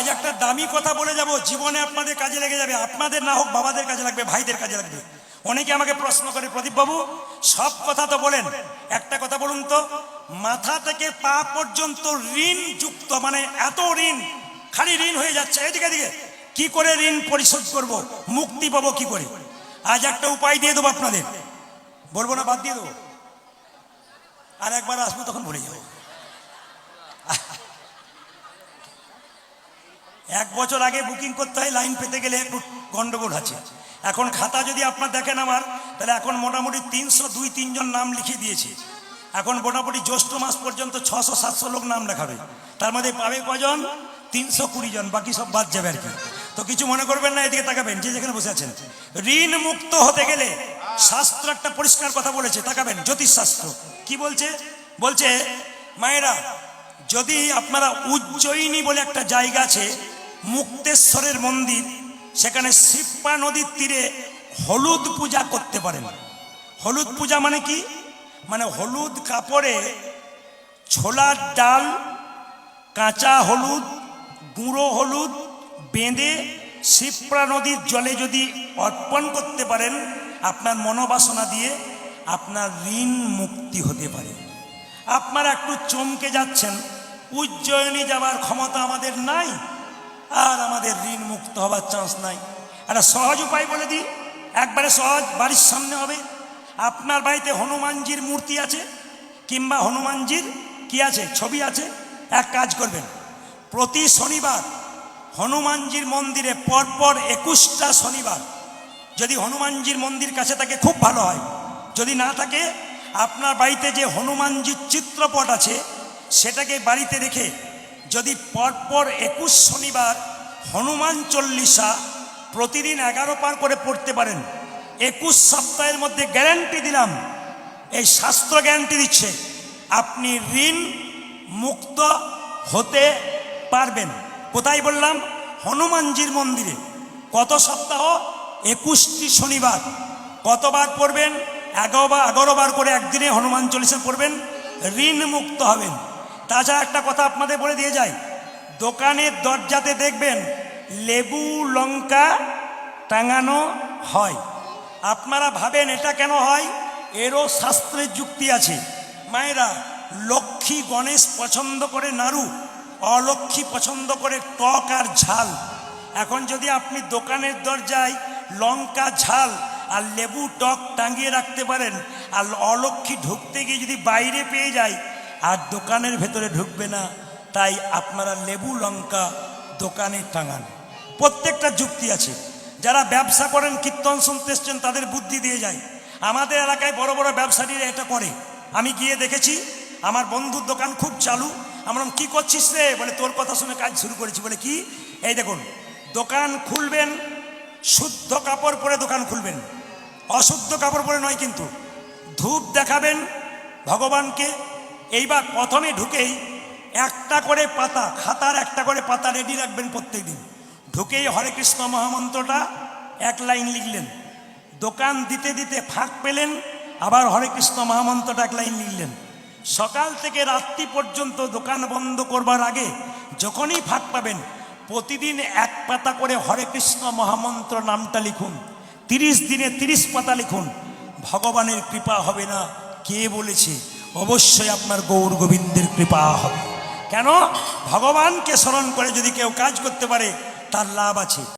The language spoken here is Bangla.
আজ একটা দামি কথা বলে যাব, জীবনে আপনাদের কাজে লেগে যাবে। আপনাদের না হোক, বাবাদের কাজে লাগবে, ভাইদের কাজে লাগবে। অনেকে আমাকে প্রশ্ন করে প্রদীপ বাবু সব কথা তো বলেন। একটা কথা বলুন তো, মাথা থেকে পা পর্যন্ত ঋণ যুক্ত মানে এত ঋণ, খালি ঋণ হয়ে যাচ্ছে। এদিকে এদিকে। কি করে ঋণ পরিশোধ করব? মুক্তি পাবো কি করে? আজ একটা উপায় দিয়ে দেবো আপনাদের। বলব না, বাদ দিয়ে দেবো। আর একবার আসব, তখন ভুলে যাব। এক বছর আগে বুকিং করতে হয়, লাইন পেতে গেলে একটু গন্ডগোল আছে। এখন খাতা যদি আপনার দেখেন আমার, তাহলে এখন মোটামুটি তিনশো দুই তিনজন নাম লিখে দিয়েছে। এখন মোটামুটি জ্যৈষ্ঠ মাস পর্যন্ত ছশো সাতশো লোক নাম লেখাবে। তার মধ্যে পাবে কজন? তিনশো কুড়ি জন, বাকি সব বাদ যাবে আর কি। তো কিছু মনে করবেন না, এদিকে তাকাবেন, যে যেখানে বসে আছেন। ঋণ মুক্ত হতে গেলে শাস্ত্র একটা পরিষ্কার কথা বলেছে, তাকাবেন জ্যোতিষ শাস্ত্র কি বলছে? বলছে, মায়েরা, যদি আপনারা উজ্জয়িনী বলে একটা জায়গা আছে মুক্তেশ্বরের মন্দির, সেখানে শিপ্পা নদীর তীরে হলুদ পূজা করতে পারেন। হলুদ পূজা মানে কি? মানে হলুদ কাপড়ে ছোলার ডাল, কাঁচা হলুদ, গুঁড়ো হলুদ বেঁধে শিপ্রা নদীর জলে যদি অর্পণ করতে পারেন, আপনার মনোবাসনা দিয়ে আপনার ঋণ মুক্তি হতে পারে। আপনারা একটু চমকে যাচ্ছেন, উজ্জয়িনী যাওয়ার ক্ষমতা আমাদের নাই। আর আমাদের ঋণ মুক্ত হবার চান্স নাই। একটা সহজ উপায় বলে দিই, একবারে সহজ, বাড়ির সামনে হবে। আপনার বাড়িতে হনুমানজির মূর্তি আছে, কিংবা হনুমানজির কি আছে, ছবি আছে, এক কাজ করবেন। প্রতি শনিবার হনুমানজির মন্দিরে পরপর একুশটা শনিবার। যদি হনুমানজির মন্দির কাছে থাকে, খুব ভালো হয়। যদি না থাকে, আপনার বাড়িতে যে হনুমানজির চিত্রপট আছে, সেটাকে বাড়িতে রেখে যদি পরপর একুশ শনিবার হনুমান চল্লিশা প্রতিদিন এগারো পার করে পড়তে পারেন, একুশ সপ্তাহের মধ্যে গ্যারান্টি দিলাম, এই শাস্ত্র গ্যারান্টি দিচ্ছে, আপনি ঋণ মুক্ত হতে পারবেন। কোথায় বললাম? হনুমানজির মন্দিরে। কত সপ্তাহ? একুশটি শনিবার। কতবার পড়বেন? এগারো বা এগারো বার করে একদিনে হনুমান চল্লিশা পড়বেন, ঋণ মুক্ত হবেন। তাছাড়া একটা কথা আপনাদের বলে দিয়ে যাই। দোকানের দরজাতে দেখবেন লেবু, লঙ্কা টাঙানো হয়। আপনারা ভাবেন এটা কেন হয়? এরও শাস্ত্রের যুক্তি আছে। মায়েরা, লক্ষ্মী গণেশ পছন্দ করে নাড়ু, অলক্ষ্মী পছন্দ করে টক আর ঝাল। এখন যদি আপনি দোকানের দরজায় লঙ্কা, ঝাল আর লেবু, টক টাঙিয়ে রাখতে পারেন, আর অলক্ষ্মী ঢুকতে গিয়ে যদি বাইরে পেয়ে যায় আর দোকানের ভেতরে ঢুকবে না, তাই আপনারা লেবু, লঙ্কা দোকানে টাঙান। প্রত্যেকটা যুক্তি আছে। যারা ব্যবসা করেন, কীর্তন শুনতে এসছেন, তাদের বুদ্ধি দিয়ে যায়। আমাদের এলাকায় বড় বড় ব্যবসায়ীরা এটা করে। আমি গিয়ে দেখেছি, আমার বন্ধুর দোকান খুব চালু। আমরা কি করছিস রে? বলে, তোর কথা শুনে কাজ শুরু করেছি। বলে, কি? এই দেখুন, দোকান খুলবেন, শুদ্ধ কাপড় পরে দোকান খুলবেন। অশুদ্ধ কাপড় পরে নয় কিন্তু, ধূপ দেখাবেন ভগবানকে এইবার প্রথমে ঢুকেই একটা করে পাতা, খাতার একটা করে পাতা রেডি রাখবেন প্রত্যেক দিন ঢুকেই হরে কৃষ্ণ মহামন্ত্রটা এক লাইন লিখলেন। দোকান দিতে দিতে ফাঁক পেলেন, আবার হরে কৃষ্ণ মহামন্ত্রটা এক লাইন লিখলেন। সকাল থেকে রাত্রি পর্যন্ত দোকান বন্ধ করবার আগে যখনই ফাঁক পাবেন, প্রতিদিন এক পাতা করে হরে কৃষ্ণ মহামন্ত্র নামটা লিখুন। তিরিশ দিনে তিরিশ পাতা লিখুন। ভগবানের কৃপা হবে না, কে বলেছে? অবশ্যই আপনার গৌর গোবিন্দের কৃপা হবে। কেন? ভগবানকে স্মরণ করে যদি কেউ কাজ করতে পারে, তার লাভ আছে।